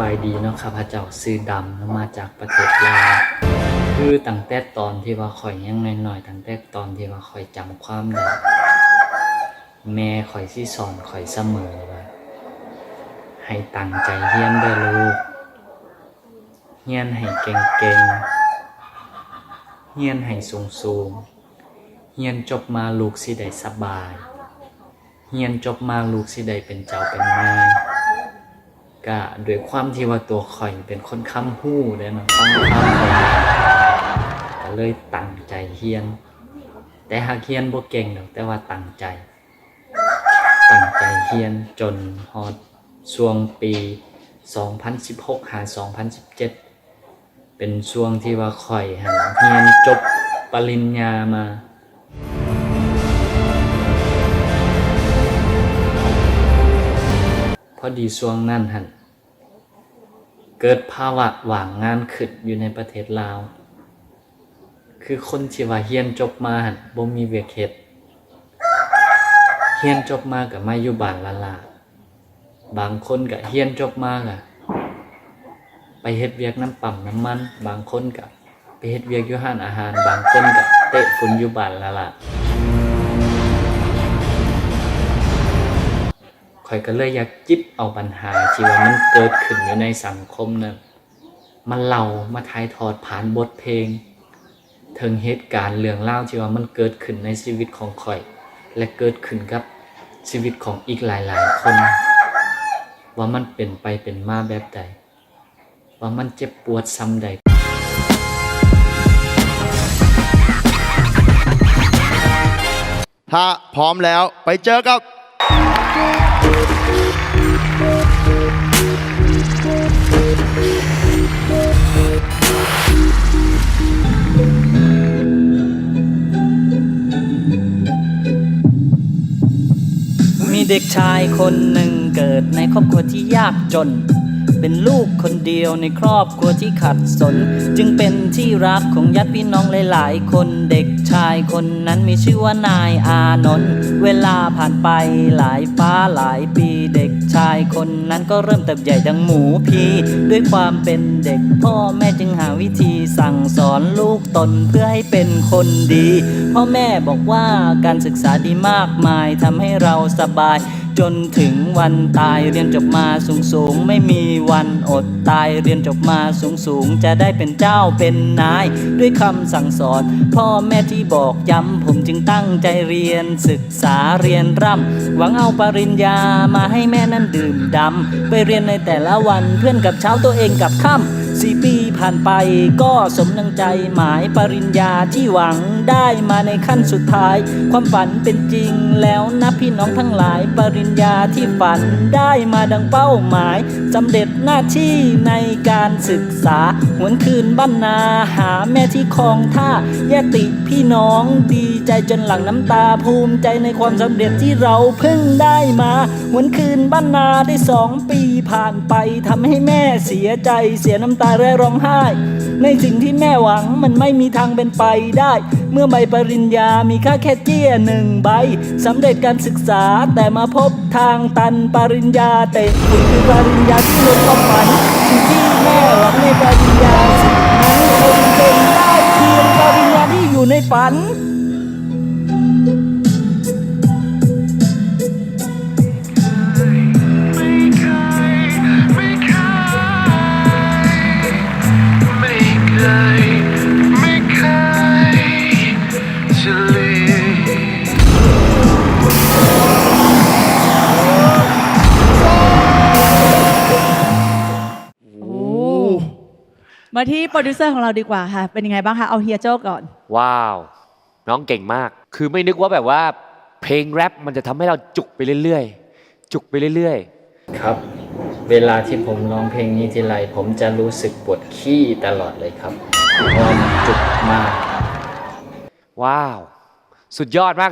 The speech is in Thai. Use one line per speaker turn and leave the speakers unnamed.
บายดีเนาะข้าพเจ้าซื้อดำมาจากประเทศลาวคือตั้งแต่ตอนที่ว่าข่อยยังน้อยๆตั้งแต่ตอนที่ว่าข่อยจำความได้แม่ข่อยสิสอนข่อยเสมอว่าให้ตั้งใจเรียนเด้ลูกเรียนให้เก่งๆเรียนให้สูงๆเรียนจบมาลูกสิได้สบายเรียนจบมาลูกสิได้เป็นเจ้าเป็นนาย ก็ด้วยความที่ว่าตัวข่อยเป็นคนค้ำหู้เด้อเนะค้ำค้ำข่อยก็เลยตั้งใจเฮียน แต่หากเฮียนบ่เก่งดอกแต่ว่าตั้งใจ ตั้งใจเฮียนจนฮอดช่วงปี 2016หา2017 เป็นช่วงที่ว่าข่อยหันเฮียนจบปริญญามา พอดีช่วงนั้นหันเกิดภาวะว่างงานขึ้นอยู่ในประเทศลาว คือคนที่ว่าเฮียนจบมาหันบ่มีเวียกเฮ็ดเฮียนจบมาก็มาอยู่บ้านละล่ะบางคนก็เฮียนจบมาก็ไปเฮ็ดเวียกน้ำปั๊มน้ำมัน บางคนก็ไปเฮ็ดเวียกอยู่ห้านอาหาร บางคนก็เตะฝุ่นอยู่บ้านละล่ะ ข่อยก็เลยอยากจิบเอาปัญหาที่ว่ามันเกิดขึ้นอยู่ในสังคมนั้นมาเล่ามาถ่ายทอดผ่านบทเพลงถึงเหตุการณ์เรื่องเล่าที่ว่ามันเกิดขึ้นในชีวิตของข่อย และเกิดขึ้นกับชีวิตของอีกหลายๆคน ว่ามันเป็นไปเป็นมาแบบใด ว่ามันเจ็บปวดซ้ำใด
ถ้าพร้อมแล้วไปเจอกับ
เด็กชายคนหนึ่งเกิดในครอบครัวที่ยากจน เป็นลูกคนเดียวในครอบครัวที่ขัดสน จึงเป็นที่รักของญาติพี่น้องหลาย ๆ คนเด็กชายคนนั้นมีชื่อว่านายอานนท์เวลาผ่านไปหลายฟ้าหลายปีเด็กายคนนั้นก็เริ่มเติบใหญ่ดังหมูพีด้วยความเป็นเด็กพ่อแม่จึงหาวิธีสั่งสอนลูกตนเพื่อให้เป็นคนดี พ่อแม่บอกว่าการศึกษาดีมากมายทำให้เราสบาย จนถึงวันตายเรียนจบมาสูงสูงไม่มีวันอดตายเรียนจบมาสูงสูงจะได้เป็นเจ้าเป็นนาย ด้วยคำสั่งสอน พ่อแม่ที่บอกย้ำผมจึงตั้งใจเรียนศึกษาเรียนร่ำหวังเอาปริญญามาให้แม่นั้นดื่มดำไปเรียนในแต่ละวันเพื่อนกับเช้าตัวเองกับค่ำสี่ปี ผ่านไปก็สมดังใจหมายปริญญาที่หวังได้มาในขั้นสุดท้าย ความฝันเป็นจริงแล้วนะพี่น้องทั้งหลาย ปริญญาที่ฝันได้มาดังเป้าหมายสำเร็จหน้าที่ในการศึกษาหวนคืนบ้านนาหาแม่ที่คลองท่าญาติพี่น้องดีใจจนหลั่งน้ำตาภูมิใจในความสำเร็จที่เราเพิ่งได้มาหวนคืนบ้านนาได้สองปีผ่านไปทำให้แม่เสียใจเสียน้ำตาและร้องไห้ในสิ่งที่แม่หวังมันไม่มีทางเป็นไปได้ เมื่อใบปริญญามีค่าแค่เจี้ยหนึ่งใบสำเร็จการศึกษาแต่มาพบทางตันปริญญาเตะคุณคือปริญญาที่ลดความฝันสิ่งที่แม่หวังในปริญญาสิ่งนั้นคงเป็นได้เพียงปริญญาที่อยู่ในฝัน
มาที่โปรดิวเซอร์ของเราดีกว่าค่ะ เป็นยังไงบ้างคะ เอาเฮียโจ้ก่อน
ว้าว น้องเก่งมาก คือไม่นึกว่าแบบว่า เพลงแรปมันจะทำให้เราจุกไปเรื่อยๆ จุกไปเรื่อย
ครับ เวลาที่ผมร้องเพลงนี้ทีไรผมจะรู้สึกปวดขี้ตลอดเลยครับเพราะว่ามันจุกมาก
ๆ ว้าว สุดยอดมาก